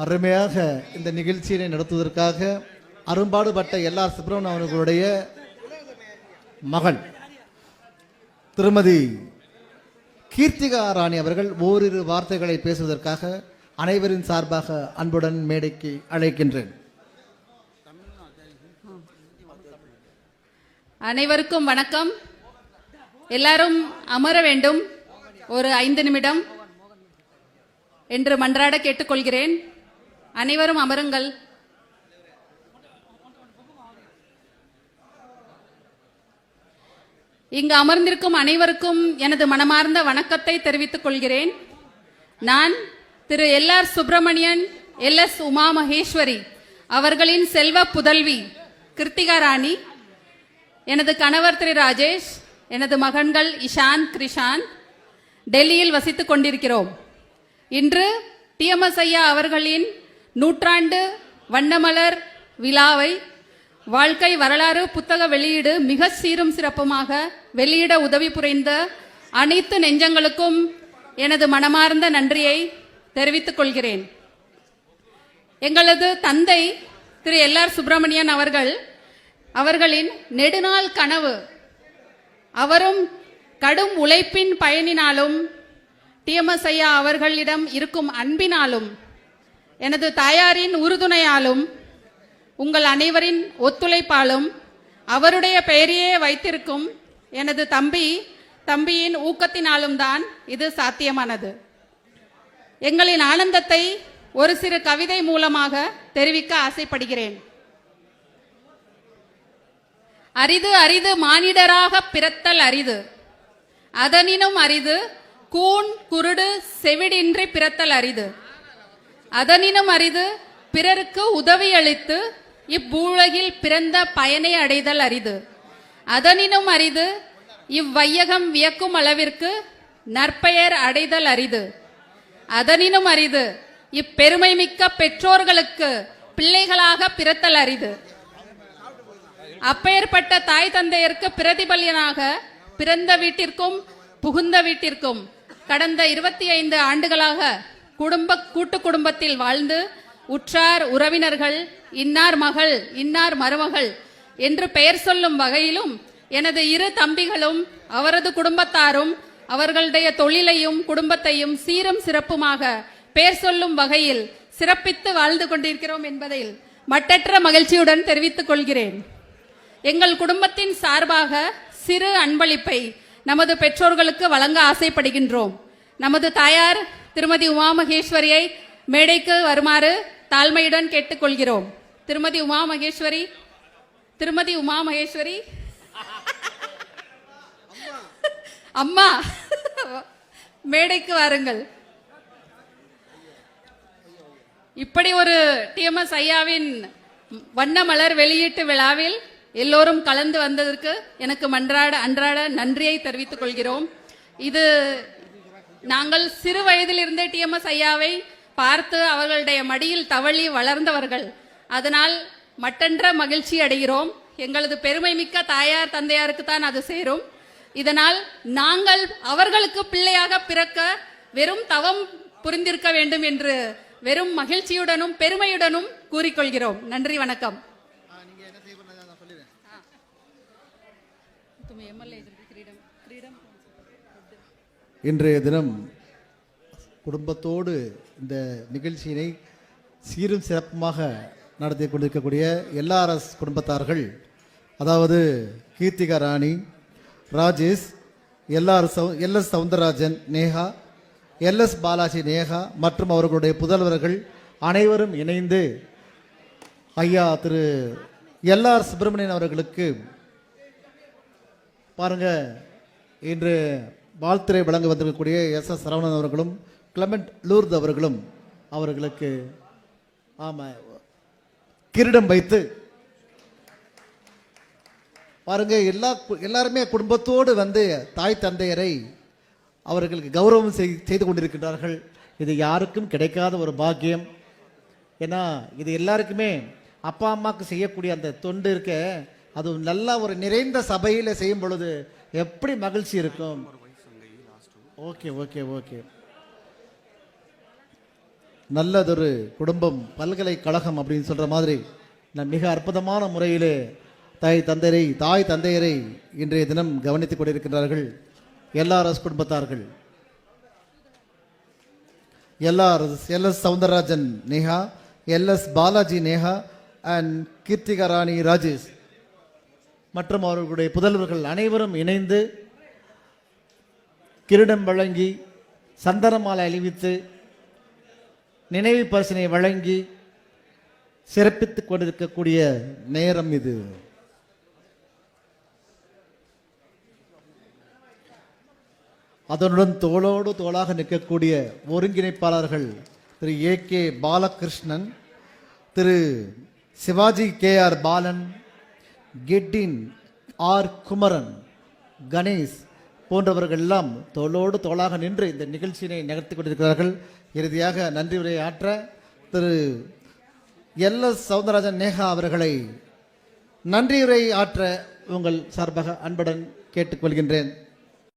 அருமையாக இந்த நிகழ்ச்சியினை நடத்துவதற்காக அரும்பாடுபட்ட எல்லா சுப்பிரமணியம் அவர்களுடைய மகள் திருமதி கீர்த்திகா ராணி அவர்கள் ஓரிரு வார்த்தைகளை பேசுவதற்காக அனைவரின் சார்பாக அன்புடன் மேடைக்கு அழைக்கின்றேன். அனைவருக்கும் வணக்கம். எல்லாரும் அமர வேண்டும். ஒரு ஐந்து நிமிடம். என்று மன்றாட கேட்டுக்கொள்கிறேன். அனைவரும் அமருங்கள். இங்கு அமர்ந்திருக்கும் அனைவருக்கும் எனது மனமார்ந்த வணக்கத்தை தெரிவித்துக் கொள்கிறேன். நான் Thiru L R Subramanian L S Uma Maheswari அவர்களின் செல்வ புதல்வி கிருத்திகா ராணி எனது கணவர் திரு ராஜேஷ் எனது மகன்கள் இஷாந்த் கிரிஷாந்த் டெல்லியில் வசித்துக் கொண்டிருக்கிறோம். இன்று டிஎம்எஸ் ஐயா அவர்களின் நூற்றாண்டு வண்ணமலர் விழாவை வாழ்க்கை வரலாறு புத்தக வெளியீடு மிக சீரும் சிறப்புமாக வெளியிட உதவி புரிந்த அனைத்து நெஞ்சங்களுக்கும் எனது மனமார்ந்த நன்றியை தெரிவித்துக் கொள்கிறேன். எங்களது தந்தை திரு எல் ஆர் சுப்பிரமணியன் அவர்கள் அவர்களின் நெடுநாள் கனவு அவரும் கடும் உழைப்பின் பயனினாலும் டிஎம்எஸ் ஐயா அவர்களிடம் இருக்கும் அன்பினாலும் எனது தாயாரின் உறுதுணையாலும் உங்கள் அனைவரின் ஒத்துழைப்பாலும் அவருடைய பெயரையே வைத்திருக்கும் எனது தம்பி தம்பியின் ஊக்கத்தினாலும் தான் இது சாத்தியமானது. எங்களின் ஆனந்தத்தை ஒரு சிறு கவிதை மூலமாக தெரிவிக்க ஆசைப்படுகிறேன். அரிது அரிது மானிடராக பிறத்தல் அரிது. அதனினும் அரிது கூன் குருடு செவிடின்றி பிறத்தல் அரிது. அதனினும் அரிது பிறருக்கு உதவியளித்து இப்பூலகில் பிறந்த பயனை அடைதல் அரிது. அதனினும் அரிது இவ்வையகம் வியக்கும் அளவிற்கு நற்பெயர் அடைதல் அரிது. அதனினும் அரிது இப்பெருமை மிக்க பெற்றோர்களுக்கு பிள்ளைகளாக பிறத்தல் அரிது. அப்பேற்பட்ட தாய் தந்தையருக்கு பிரதிபலியனாக பிறந்த வீட்டிற்கும் புகுந்த வீட்டிற்கும் கடந்த இருபத்தி ஐந்து ஆண்டுகளாக குடும்ப கூட்டு குடும்பத்தில் வாழ்ந்து உற்றார் உறவினர்கள் இன்னார் மகள் இன்னார் மருமகள் என்று பெயர் சொல்லும் வகையிலும் எனது இரு தம்பிகளும் அவரது குடும்பத்தாரும் அவர்களுடைய தொழிலையும் குடும்பத்தையும் சீரும் சிறப்புமாக பெயர் சொல்லும் வகையில் சிறப்பித்து வாழ்ந்து கொண்டிருக்கிறோம் என்பதில் மட்டற்ற மகிழ்ச்சியுடன் தெரிவித்துக் கொள்கிறேன். எங்கள் குடும்பத்தின் சார்பாக சிறு அன்பளிப்பை நமது பெற்றோர்களுக்கு வழங்க ஆசைப்படுகின்றோம். நமது தாயார் திருமதி உமா மகேஸ்வரியை மேடைக்கு வருமாறு தாழ்மையுடன் கேட்டுக்கொள்கிறோம். திருமதி உமா மகேஸ்வரி திருமதி உமா மகேஸ்வரி அம்மா மேடைக்கு வாருங்கள். இப்படி ஒரு டிஎம்எஸ் ஐயாவின் வண்ணமலர் வெளியீட்டு விழாவில் எல்லோரும் கலந்து வந்ததற்கு எனக்கு மன்றாட அன்றாட நன்றியை தெரிவித்துக் கொள்கிறோம். இது நாங்கள் சிறு வயதிலிருந்தே டிஎம்எஸ் ஐயாவை பார்த்து அவர்களுடைய மடியில் தவழி வளர்ந்தவர்கள். அதனால் மட்டற்ற மகிழ்ச்சி அடைகிறோம். எங்களது பெருமை மிக்க தாயார் தந்தையாருக்கு தான் அது சேரும். இதனால் நாங்கள் அவர்களுக்கு பிள்ளையாக பிறக்க வெறும் தவம் புரிந்திருக்க வேண்டும் என்று வெறும் மகிழ்ச்சியுடனும் பெருமையுடனும் கூறிக்கொள்கிறோம். நன்றி வணக்கம். இன்றைய தினம் குடும்பத்தோடு இந்த நிகழ்ச்சியினை சீரும் சிறப்புமாக நடத்தி கொண்டிருக்கக்கூடிய எல்ஆர்எஸ் குடும்பத்தார்கள் அதாவது கீர்த்திகா ராணி ராஜேஷ் எல்ஆர் சௌ எல்எஸ் சவுந்தரராஜன் நேஹா எல்எஸ் பாலாஜி நேஹா மற்றும் அவர்களுடைய புதல்வர்கள் அனைவரும் இணைந்து ஐயா திரு எல்ஆர் சுப்பிரமணியன் அவர்களுக்கு பாருங்க இன்று வாழ்த்துறை வழங்க வந்திருக்கக்கூடிய எஸ் எஸ் சரவணன் அவர்களும் கிளமெண்ட் லூர்த் அவர்களும் அவர்களுக்கு ஆமாம் கிரீடம் வைத்து பாருங்க எல்லா எல்லாருமே குடும்பத்தோடு வந்து தாய் தந்தையரை அவர்களுக்கு கௌரவம் செய்- செய்து கொண்டிருக்கின்றார்கள். இது யாருக்கும் கிடைக்காத ஒரு பாக்கியம். ஏன்னா இது எல்லாருக்குமே அப்பா அம்மாவுக்கு செய்யக்கூடிய அந்த தொண்டு இருக்க அது நல்லா ஒரு நிறைந்த சபையில் செய்யும் பொழுது எப்படி மகிழ்ச்சி இருக்கும். Okay okay okay. நல்லதொரு குடும்பம் பல்கலைக்கழகம் அப்படின்னு சொல்கிற மாதிரி நான் மிக அற்புதமான முறையிலே தாய் தந்தையரை தாய் தந்தையரை இன்றைய தினம் கவனித்துக் கொண்டிருக்கிறார்கள் எல்ஆர்எஸ் குடும்பத்தார்கள். LRS L S Soundararajan Neha L S Balaji Neha and Keerthika Rani Rajesh. மற்றும் அவர்களுடைய புதல்வர்கள் அனைவரும் இணைந்து கிரீடம் வழங்கி சந்தனமாலை அணிவித்து நினைவு பரிசனை வழங்கி சிறப்பித்துக் கொண்டிருக்கக்கூடிய நேரம் இது. அதனுடன் தோளோடு தோளாக நிற்கக்கூடிய ஒருங்கிணைப்பாளர்கள் Thiru A K Balakrishnan Thiru Sivaji K R Balan get in R Kumaran Ganesh போன்றவர்கள் எல்லாம் தோளோடு தோளாக நின்று இந்த நிகழ்ச்சியினை நகர்த்தி கொண்டிருக்கிறார்கள். இறுதியாக நன்றி உரை ஆற்ற திரு எல் எஸ் சவுந்தரராஜன் நேகா அவர்களை நன்றியுரை ஆற்ற உங்கள் சார்பாக அன்புடன் கேட்டுக்கொள்கின்றேன்.